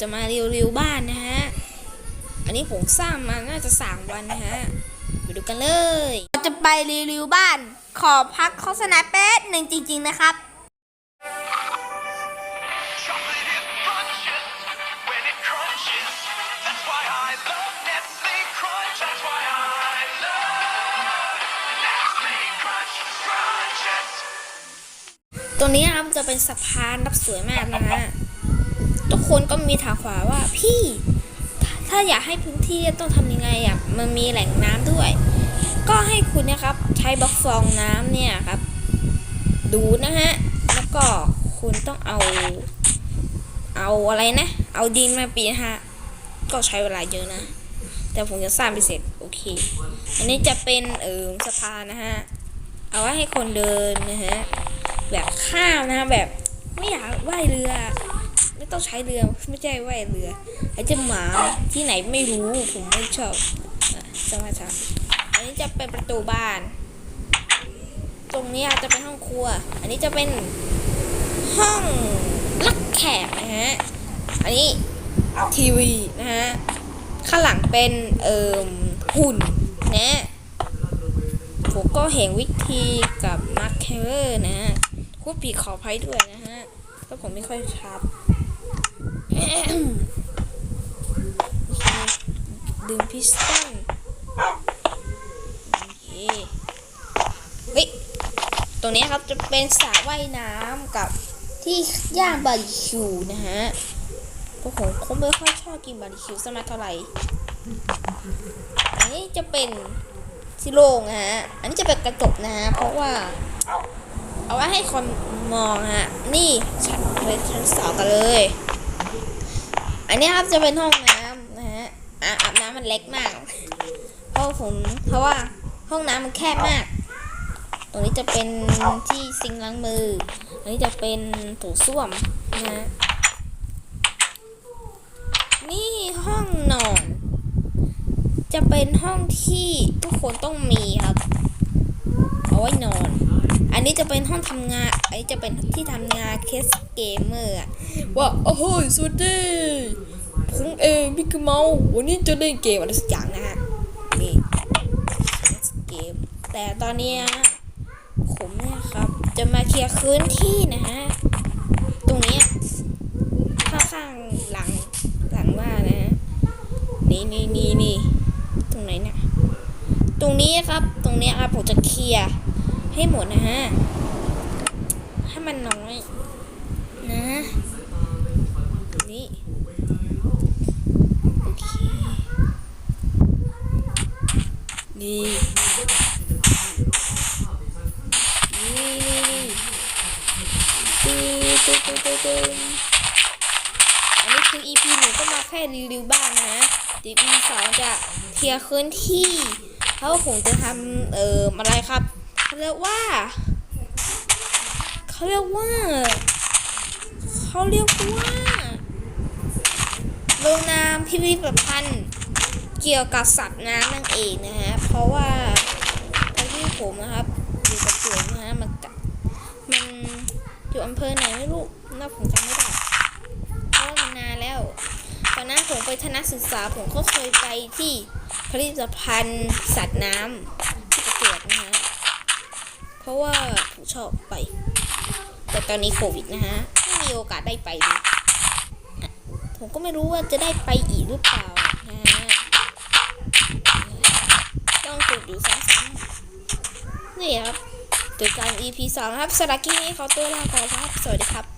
จะมารีวิวบ้านนะฮะ อันนี้ผมสร้างมาน่าจะสามวันนะฮะไปดูกันเลยเราจะไปรีวิวบ้าน ขอพักโฆษณาแป๊บหนึ่งจริง ๆ นะครับ Chocolate is bunches when it crunches. That's why I love Nestle Crunch. That's why I love Nestle Crunch Crunches. ตรงนี้นะครับจะเป็นสะพานรับสวยมากนะฮะ ทุกคนก็มีถามขวาว่าพี่ถ้าอยากให้พื้นที่ต้องทำยังไงอะมันมีแหล่งน้ำด้วย ก็ให้คุณนะครับ ใช้บล็อกฟองน้ำเนี่ยครับ ดูนะฮะ แล้วก็คุณต้องเอา เอาอะไรนะ เอาดินมาปีนะฮะ ก็ใช้เวลาเยอะนะ แต่ผมจะสร้างไปเสร็จโอเค อันนี้จะเป็นเออสะพานนะฮะ เอาไว้ให้คนเดินนะฮะ แบบข้ามนะแบบไม่อยากว่ายเรือ ต้องใช้เรือไม่ใช่ว่ายเรือไอ้เจะหมาที่ไหนไม่รู้ผมไม่ชอบอะจะมาทำอันนี้จะเป็นประตูบ้าน ตรงนี้อาจจะเป็นห้องครัว อันนี้จะเป็นห้องรับแขกนะฮะอันนี้ทีวีนะฮะข้างหลังเป็นเอ่มหุ่นนะผมก็เห็นวิธีกับมาร์คเคเวอร์นะฮะพูดปีขออภัยด้วยนะฮะเพราผมไม่ค่อยชัด ดึงพิสตันเคเฮ้ยตรงนี้ครับจะเป็นสระว่ายน้ำกับที่ย่างบาร์บีคิวนะฮะพวกผมคงไม่ค่อยชอบกินบาร์บีคิวสมากเท่าไหร่ อันนี้จะเป็นที่โล่งฮะ อันนี้จะเป็นกระจกนะฮะ เพราะว่า เอาไว้ให้คนมองฮะ นี่ชั้นชั้นสองกันเลย อันนี้ครับจะเป็นห้องน้ำนะฮะอาบน้ำมันเล็กมาก เพราะผมเพราะว่าห้องน้ำมันแคบมาก ตรงนี้จะเป็นที่ซิงล้างมืออันนี้จะเป็นโถส้วมนะฮะนี่ห้องนอน จะเป็นห้องที่ทุกคนต้องมีครับ เอาไว้นอน นี้จะเป็นห้องทำงาน อันนี้จะเป็นที่ทำงานเคสเกมเมอร์ว่าโอ้โหสวัสดีผมเองพี่กเมาวันนี้จะเล่นเกมอะไรสักอย่างนะฮะนี่เกม แต่ตอนนี้ผมเนี่ยครับ จะมาเคลียร์พื้นที่นะฮะ ตรงนี้ข้างๆหลังหลังบ้านนะฮะนี่นี่นี่นี่ตรงไหนเนี่ยตรงนี้ครับ ตรงนี้ครับผมจะเคลียร์ ให้หมดนะฮะให้มันน้อยนะนี่โอเคนี่นี่นี่ตึ๊ดตึ๊ดตึ๊ดตึ๊ดอันนี้คือ EP หนึ่งก็มาแค่รีวิวบ้างนะ EP สองจะเคลียร์พื้นที่เพราะผมจะทำเอ่ออะไรครับ เขาเรียกว่าเขาเรียกว่าเขาเรียกว่าลงนามพิพิธภัณฑ์เกี่ยวกับสัตว์น้ำนั่นเองนะฮะ เพราะว่าตอนที่ผมนะครับอยู่กับสวนนะฮะมันมันอยู่อำเภอไหนไม่รู้น่าผมจำไม่ได้เพราะมันนานแล้วตอนนั้นผมไปทนศึกษาผมก็เคยไปที่ผลิตภัณฑ์สัตว์น้ำที่ประจวบนะฮะ ราะว่าผมชอบไป แต่ตอนนี้โควิดนะฮะไม่มีโอกาสได้ไปเลยผมก็ไม่รู้ว่าจะได้ไปอีกหรือเปล่านะฮะต้องฝึกอยู่ซ้ำๆนี่ครับตัวการ EP 2 ครับสลักกี้นี้ขาตัวลาก่อนครับ สวัสดีครับ